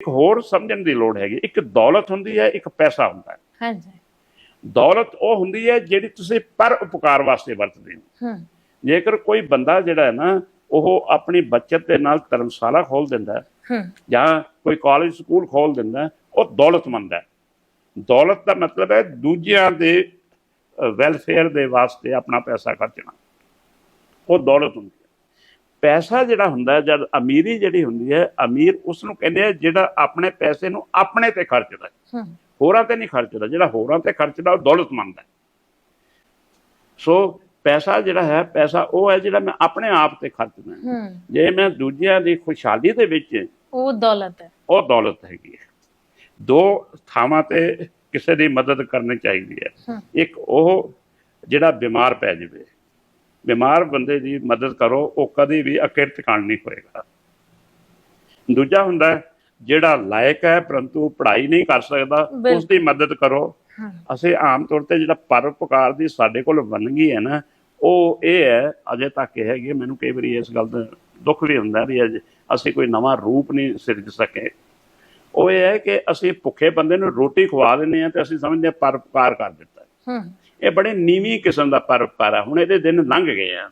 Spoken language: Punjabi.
ਇੱਕ ਹੋਰ ਸਮਝਣ ਦੀ ਲੋੜ ਹੈਗੀ ਇੱਕ ਦੌਲਤ ਹੁੰਦੀ ਹੈ ਇੱਕ ਪੈਸਾ ਹੁੰਦਾ ਹੈ। ਹਾਂਜੀ। ਦੌਲਤ ਉਹ ਹੁੰਦੀ ਹੈ ਜਿਹੜੀ ਤੁਸੀਂ ਪਰ ਉਪਕਾਰ ਵਾਸਤੇ ਵਰਤਦੇ ਹੋ। ਹੂੰ। ਜੇਕਰ ਕੋਈ ਬੰਦਾ ਜਿਹੜਾ ਹੈ ਨਾ ਉਹ ਆਪਣੀ ਬੱਚਤ ਦੇ ਨਾਲ ਧਰਮਸ਼ਾਲਾ ਖੋਲ ਦਿੰਦਾ ਹੈ ਹੂੰ। ਜਾਂ ਕੋਈ ਕਾਲਜ ਸਕੂਲ ਖੋਲ ਦਿੰਦਾ ਉਹ ਦੌਲਤਮੰਦ ਹੈ। ਦੌਲਤ ਦਾ ਮਤਲਬ ਹੈ ਦੂਜਿਆਂ ਦੇ ਵੈਲਫੇਅਰ ਦੇ ਵਾਸਤੇ ਆਪਣਾ ਪੈਸਾ ਖਰਚਣਾ। ਉਹ ਦੌਲਤ ਹੁੰਦੀ ਪੈਸਾ ਜਿਹੜਾ ਹੁੰਦਾ ਜਦ ਅਮੀਰੀ ਜਿਹੜੀ ਹੁੰਦੀ ਹੈ ਅਮੀਰ ਉਸ ਨੂੰ ਕਹਿੰਦੇ ਆ ਜਿਹੜਾ ਆਪਣੇ ਪੈਸੇ ਨੂੰ ਆਪਣੇ ਤੇ ਖਰਚਦਾ ਹੋਰਾਂ ਤੇ ਨਹੀਂ ਖਰਚਦਾ ਜਿਹੜਾ ਹੋਰਾਂ ਤੇ ਖਰਚਦਾ ਉਹ ਦੌਲਤਮੰਦ ਹੈ। ਸੋ ਪੈਸਾ ਜਿਹੜਾ ਹੈ ਪੈਸਾ ਉਹ ਹੈ ਜਿਹੜਾ ਮੈਂ ਆਪਣੇ ਆਪ ਤੇ ਖਰਚਦਾ ਜੇ ਮੈਂ ਦੂਜਿਆਂ ਦੀ ਖੁਸ਼ਹਾਲੀ ਦੇ ਵਿੱਚ ਉਹ ਦੌਲਤ ਹੈ। ਉਹ ਦੌਲਤ ਹੈਗੀ ਹੈ। ਦੋ ਥਾਵਾਂ ਤੇ ਕਿਸੇ ਦੀ ਮਦਦ ਕਰਨੀ ਚਾਹੀਦੀ ਹੂੰ। ਇੱਕ ਉਹ ਜਿਹੜਾ ਬਿਮਾਰ ਪੈ ਜਾਵੇ। ਬਿਮਾਰ ਬੰਦੇ ਦੀ ਮਦਦ ਕਰੋ ਉਹ ਕਦੀ ਵੀ ਅਕਿਰਤ ਕਾਂਡ ਨਹੀਂ ਹੋਏਗਾ। ਦੂਜਾ ਹੁੰਦਾ ਜਿਹੜਾ ਲਾਇਕ ਹੈ ਪਰੰਤੂ ਪੜ੍ਹਾਈ ਨਹੀਂ ਕਰ ਸਕਦਾ। ਉਸ ਦੀ ਮਦਦ ਕਰੋ। ਅਸੀਂ ਆਮ ਤੌਰ ਤੇ ਜਿਹੜਾ ਪਰਉਪਕਾਰ ਦੀ ਸਾਡੇ ਕੋਲ ਵੰਨਗੀ ਹੈ ਨਾ ਉਹ ਇਹ ਹੈ ਅਜੇ ਤੱਕ ਇਹ ਹੈਗੀ ਹੈ, ਮੈਨੂੰ ਕਈ ਵਾਰੀ ਇਸ ਗੱਲ ਦਾ ਦੁੱਖ ਵੀ ਹੁੰਦਾ ਵੀ ਅਜੇ ਅਸੀਂ ਕੋਈ ਨਵਾਂ ਰੂਪ ਨਹੀਂ ਸਿਰਜ ਸਕੇ। ਉਹ ਇਹ ਹੈ ਕਿ ਅਸੀਂ ਭੁੱਖੇ ਬੰਦੇ ਨੂੰ ਰੋਟੀ ਖਵਾ ਦਿੰਦੇ ਹਾਂ ਤੇ ਅਸੀਂ ਸਮਝਦੇ ਹਾਂ ਪਰਉਪਕਾਰ ਕਰ ਦਿੱਤਾ। ਹੂੰ। ਇਹ ਬੜੇ ਨੀਵੀਂ ਕਿਸਮ ਦਾ ਪਰਉਪਕਾਰ ਹੈ ਹੁਣ ਇਹਦੇ ਦਿਨ ਲੰਘ ਗਏ ਆ।